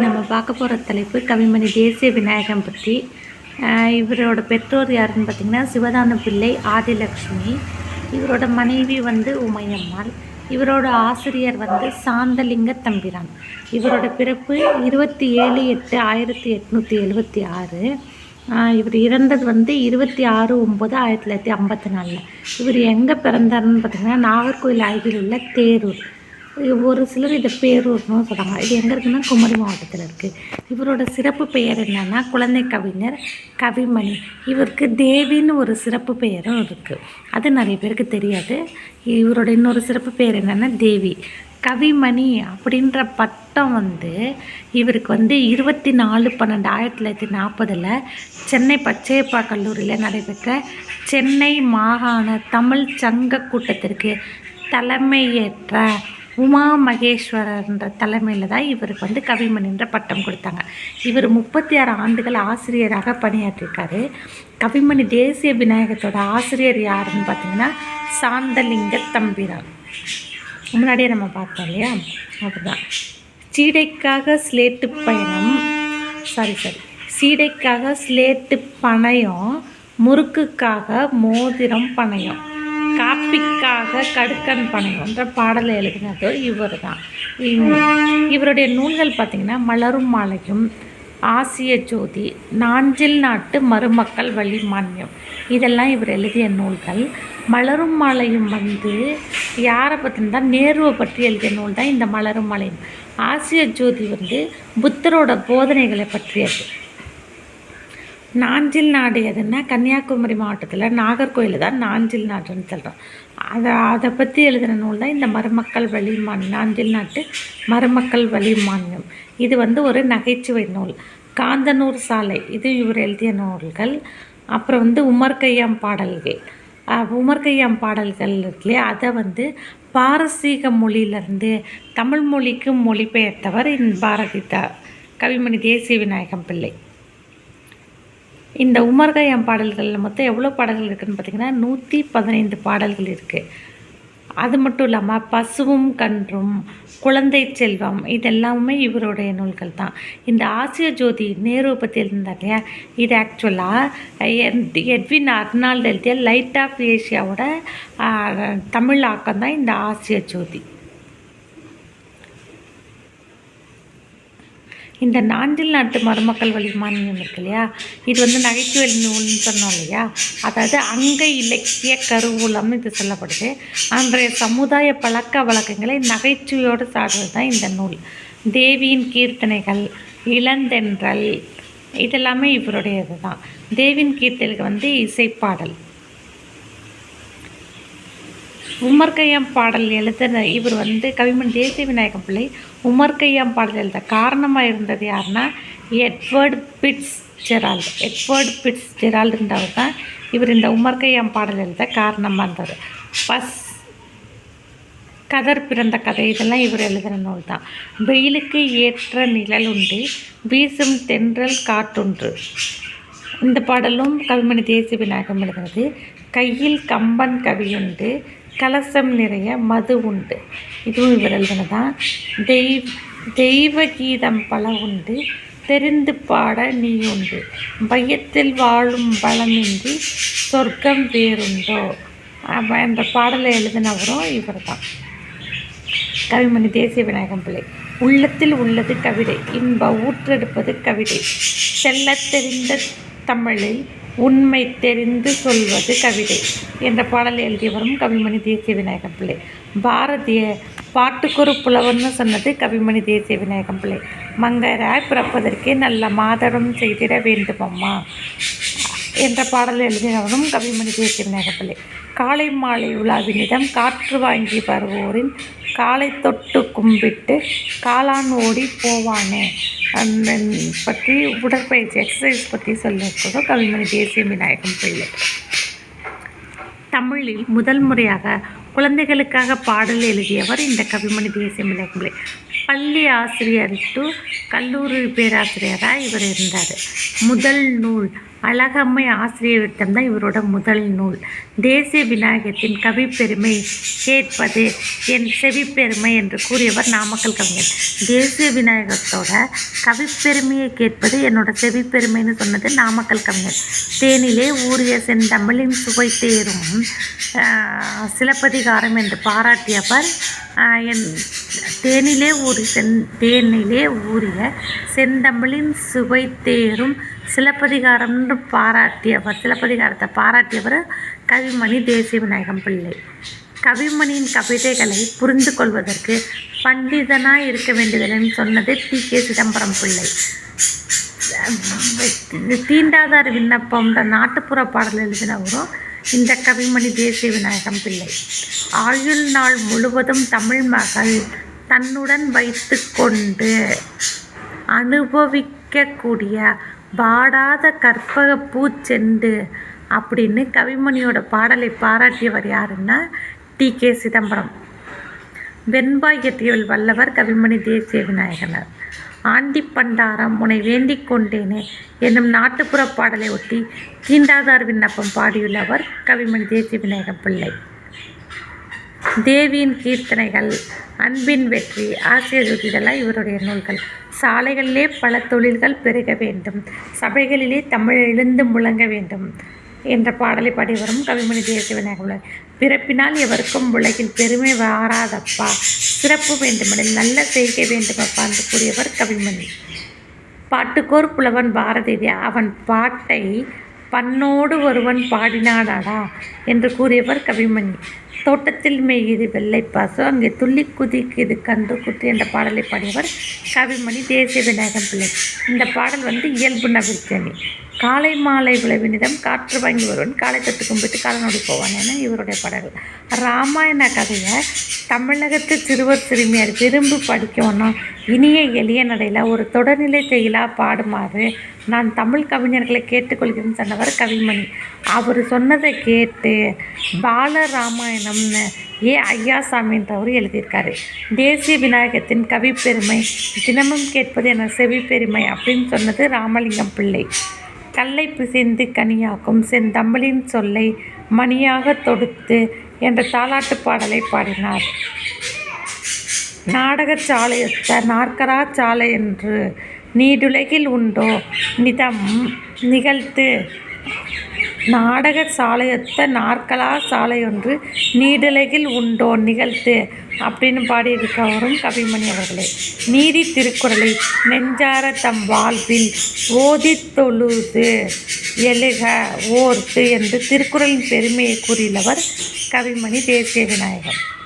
நம்ம பார்க்க போகிற தலைப்பு கவிமணி தேசிய விநாயகம் பற்றி இவரோட பெற்றோர் யாருன்னு பார்த்தீங்கன்னா சிவதான பிள்ளை ஆதிலக்ஷ்மி. இவரோட மனைவி வந்து உமையம்மாள். இவரோட ஆசிரியர் வந்து சாந்தலிங்க தம்பிரான். இவரோட பிறப்பு இருபத்தி ஏழு எட்டு ஆயிரத்தி எட்நூற்றி எழுபத்தி ஆறு. இவர் இறந்தது வந்து இருபத்தி ஆறு ஒம்பது ஆயிரத்தி தொள்ளாயிரத்தி ஐம்பத்தி நாலில். இவர் எங்கே பிறந்தார்னு பார்த்தீங்கன்னா நாகர்கோவில் அருகில் உள்ள தேரூர். ஒரு சிலர் இதை பேரூர்னு சொல்கிறாங்க இது எங்கே இருக்குன்னா குமரி மாவட்டத்தில் இருக்குது இவரோட சிறப்பு பெயர் என்னென்னா குழந்தை கவிஞர் கவிமணி. இவருக்கு தேவின்னு ஒரு சிறப்பு பெயரும் இருக்குது அது நிறைய பேருக்கு தெரியாது. இவரோட இன்னொரு சிறப்பு பெயர் என்னென்னா தேவி. கவிமணி அப்படின்ற பட்டம் வந்து இவருக்கு வந்து இருபத்தி நாலு பன்னெண்டு ஆயிரத்தி தொள்ளாயிரத்தி நாற்பதில் சென்னை பச்சையப்பா கல்லூரியில் நடைபெற்ற சென்னை மாகாண தமிழ் சங்க கூட்டத்திற்கு தலைமையேற்ற உமா மகேஸ்வரர்ன்ற தலைமையில் தான் இவருக்கு வந்து கவிமணின்ற பட்டம் கொடுத்தாங்க. இவர் முப்பத்தி ஆறு ஆண்டுகள் ஆசிரியராக பணியாற்றிருக்காரு கவிமணி தேசிய விநாயகத்தோட ஆசிரியர் யாருன்னு பார்த்தீங்கன்னா சாந்தலிங்க தம்பிரான். முன்னாடியே நம்ம பார்த்தோம் இல்லையா? அதுதான் சீடைக்காக ஸ்லேட்டு பயணம். சாரி சாரி சீடைக்காக ஸ்லேட்டு பணையம் முறுக்குக்காக மோதிரம் பணையம். காப்பிக்காக கடுக்கன் பனைன்ற பாடலை எழுதினது இவர் தான் இவருடைய நூல்கள் பார்த்திங்கன்னா மலரும் மாலையும் ஆசிய ஜோதி நாஞ்சில் நாட்டு மருமக்கள் வழிமான்யம் இதெல்லாம் இவர் எழுதிய நூல்கள். மலரும் மாலையும் வந்து யாரை பற்றினா நேருவை பற்றி எழுதிய நூல் தான் இந்த மலரும் மாலையும். ஆசிய ஜோதி வந்து புத்தரோட போதனைகளை பற்றியது. நாஞ்சில் நாடு எதுன்னா கன்னியாகுமரி மாவட்டத்தில் நாகர்கோயில் தான் நாஞ்சில் நாடுன்னு சொல்கிறோம் அதை அதை பற்றி எழுதின நூல் தான் இந்த மருமக்கள் வழிமான் நாஞ்சில் நாட்டு மருமக்கள் வழிமான்யம் இது வந்து ஒரு நகைச்சுவை நூல். காந்தனூர் சாலை இது இவர் எழுதிய நூல்கள். அப்புறம் வந்து உமர் கையாம் பாடல்கள். உமர்கையாம் உமர் கையாம் பாடல்கள் இருக்குல்லையே? அதை வந்து பாரசீக மொழியிலேருந்து தமிழ் மொழிக்கு மொழிபெயர்த்தவர் இன் பாரதி கவிமணி தேசிய விநாயகம் பிள்ளை. இந்த உமர்கயம் பாடல்களில் மொத்தம் எவ்வளோ பாடல்கள் இருக்குதுன்னு பார்த்தீங்கன்னா நூற்றி பதினைந்து பாடல்கள் இருக்குது அது மட்டும் இல்லாமல் பசுவும் கன்றும் குழந்தை செல்வம் இதெல்லாமே இவருடைய நூல்கள் தான். இந்த ஆசிய ஜோதி நேரு பற்றி எழுந்தார் இல்லையா? இது ஆக்சுவலாக எட்வின் அர்னால்டு எழுதிய லைட் ஆஃப் ஏஷியாவோட தமிழ் ஆக்கம் தான் இந்த ஆசிய ஜோதி. இந்த நாஞ்சில் நாட்டு மருமக்கள் வழி மானியம் இருக்கு இல்லையா? இது வந்து நகைச்சுவை நூல்னு சொன்னோம் இல்லையா? அதாவது அங்க இலக்கிய கருவூலம்னு இது சொல்லப்படுது. அன்றைய சமுதாய பழக்க வழக்கங்களை நகைச்சுவையோடு சாடுறது தான் இந்த நூல். தேவியின் கீர்த்தனைகள் இளந்தென்றல் இதெல்லாமே இவருடையது தான் தேவியின் கீர்த்தனைகள் வந்து இசைப்பாடல் உமர்கையாம் பாடல் எழுதின இவர் வந்து கவிமன் தேசிய விநாயகம் பிள்ளை. உமர்கையம் பாடல் எழுத காரணமாக இருந்தது யாருன்னா எட்வர்டு பிட்ஸ் ஜெரால்டு. எட்வர்ட் பிட்ஸ் ஜெரால்டுன்றவர் தான் இவர் இந்த உமர்கையம் பாடல் எழுத காரணமாக இருந்தார் பஸ் கதர் பிறந்த கதை இதெல்லாம் இவர் எழுதின நூல் தான். வெயிலுக்கு ஏற்ற நிழல் உண்டு வீசும் தென்றல் காற்றுண்டு இந்த பாடலும் கவிமணி தேசிய விநாயகம் எழுதுனது. கையில் கம்பன் கவியுண்டு கலசம் நிறைய மது உண்டு. இதுவும் இவர் தான். தெய்வ தெய்வ கீதம் பல உண்டு. தெரிந்து பாட நீ உண்டு. பையத்தில் வாழும் பலமின்றி சொர்க்கம் வேறுண்டோ? அந்த பாடலை எழுதினவரும் இவர் தான் கவிமணி தேசிய விநாயகம் பிள்ளை. உள்ளத்தில் உள்ளது கவிதை. இன்ப ஊற்றெடுப்பது கவிதை. செல்லத் தெரிந்த தமிழில் உண்மை தெரிந்து சொல்வது கவிதை என்ற பாடல் எழுதியவரும் கவிமணி தேசிய விநாயகம் பிள்ளை. பாரதிய பாட்டுக்கொரு புலவர்னு சொன்னது கவிமணி தேசிய விநாயகம் பிள்ளை. மங்கராய் பிறப்பதற்கே நல்ல மாதரம் செய்திட வேண்டுமம்மா என்ற பாடல் எழுதினவரும் கவிமணி தேசிய விநாயகம் பிள்ளை. காலை மாலை உலாவினிடம் காற்று வாங்கி வருவோரின் காலை தொட்டு கும்பிட்டு காளான் ஓடி போவானே அந்த பற்றி உடற்பயிற்சி எக்ஸசைஸ் பற்றி சொல்லியிருக்கிறோம் கவிமணி தேசிய விநாயகம் பிள்ளை தமிழில் முதல் முறையாக குழந்தைகளுக்காக பாடல் எழுதியவர் இந்த கவிமணி தேசிய விநாயகம் பிள்ளை பள்ளி ஆசிரியர் டு கல்லூரி பேராசிரியராக இவர் இருந்தார். முதல் நூல் அழகம்மை ஆசிரியரிடம் தான் இவரோட முதல் நூல். தேசிய விநாயகத்தின் கவிப்பெருமை கேட்பது என் செவிப்பெருமை என்று கூறியவர் நாமக்கல் கவிஞர். தேசிய விநாயகத்தோட கவிப்பெருமையை கேட்பது என்னோட செவிப்பெருமைன்னு சொன்னது நாமக்கல் கவிஞர். தேனிலே ஊறிய செந்தமிழின் சுவை தேரும் சிலப்பதிகாரம் என்று பாராட்டியவர் என் தேனிலே ஊறி செந் தேனிலே ஊறிய செந்தமிழின் சுவை தேரும் சிலப்பதிகாரம்னு பாராட்டியவர் சிலப்பதிகாரத்தை பாராட்டியவர் கவிமணி தேசிய விநாயகம் பிள்ளை. கவிமணியின் கவிதைகளை புரிந்து கொள்வதற்கு பண்டிதனாக இருக்க வேண்டியதில்லைன்னு சொன்னது டி. கே. சிதம்பரம் பிள்ளை. தீண்டாதார் விண்ணப்பம்ன்ற நாட்டுப்புற பாடல் எழுதினவரும் இந்த கவிமணி தேசிய விநாயகம் பிள்ளை. ஆயுள் நாள் முழுவதும் தமிழ் மகள் தன்னுடன் வைத்து கொண்டு அனுபவிக்கக்கூடிய வாடாத கற்பக பூச்செண்டு அப்படின்னு கவிமணியோட பாடலை பாராட்டியவர் யாருன்னா டி கே சிதம்பரம். வெண்பாய் வல்லவர் கவிமணி தேசிய விநாயகனர். ஆண்டி பண்டாரம் உன்னை வேண்டிக் கொண்டேனே என்னும் நாட்டுப்புற பாடலை ஒட்டி தீண்டாதார் விண்ணப்பம் பாடியுள்ளவர் கவிமணி தேசிய விநாயக பிள்ளை. தேவியின் கீர்த்தனைகள் அன்பின் வெற்றி ஆசிரியர் இதெல்லாம் இவருடைய நூல்கள். சாலைகளிலே பல தொழில்கள் பெருக வேண்டும். சபைகளிலே தமிழ் எழுந்து முழங்க வேண்டும் என்ற பாடலை பாடி வரும் கவிமணி தேசிய விநாயகர் பிறப்பினால் எவருக்கும் உலகில் பெருமை வாராதப்பா. சிறப்பு வேண்டுமெனில் நல்ல செய்கை வேண்டுமப்பா என்று கூறியவர் கவிமணி. பாட்டுக்கோர் புலவன் பாரதி அவன் பாட்டை பண்ணோடு ஒருவன் பாடினாடாடா என்று கூறியவர் கவிமணி. தோட்டத்தில் மேயுது வெள்ளை பாசம். அங்கே துள்ளி குதிக்குது கன்று குத்து என்ற பாடலை பாடியவர் கவிமணி தேசிய விநாயகம் பிள்ளை. இந்த பாடல் வந்து இயல்பு நவிர்த்தனி காலை மாலை விளைவினிடம் காற்று வாங்கி வருவன் காலை தட்டு கும்பிட்டு காலனோடி போவான் என இவருடைய பாடல்கள். ராமாயண கதையை தமிழகத்து சிறுவர் சிறுமியார் விரும்பி படிக்கணும் இனிய எளிய நடையில் ஒரு தொடர்நிலை செயலாக பாடுமாறு நான் தமிழ் கவிஞர்களை கேட்டுக்கொள்கிறேன்னு சொன்னவர் கவிமணி. அவர் சொன்னதை கேட்டு பால ராமாயணம்னு ஏ ஐயாசாமின்றவர் எழுதியிருக்காரு. தேசிய விநாயகத்தின் கவிப்பெருமை தினமும் கேட்பது என செவிப்பெருமை அப்படின்னு சொன்னது ராமலிங்கம் பிள்ளை. கல்லை பிசைந்து கனியாக்கும் செந்தமிழின் சொல்லை மணியாக தொடுத்து என்ற தாலாட்டு பாடலை பாடினார். நாடகச் சாலையொத்த நாற்கரா சாலை என்று நீடுலகில் உண்டோ நிதம் நிகழ்த்து நாடக சாலையொத்த நாற்கலா சாலையொன்று நீடுலகில் உண்டோ நிகழ்த்து அப்படின்னு பாடியிருக்கவரும் கவிமணி அவர்களே. நீதி திருக்குறளை நெஞ்சார தம் வாழ்வில் ஓதித் தொழுது எழுக ஓர்த்து என்று திருக்குறளின் பெருமையை கூறியுள்ளவர் கவிமணி தேசிய விநாயகர்.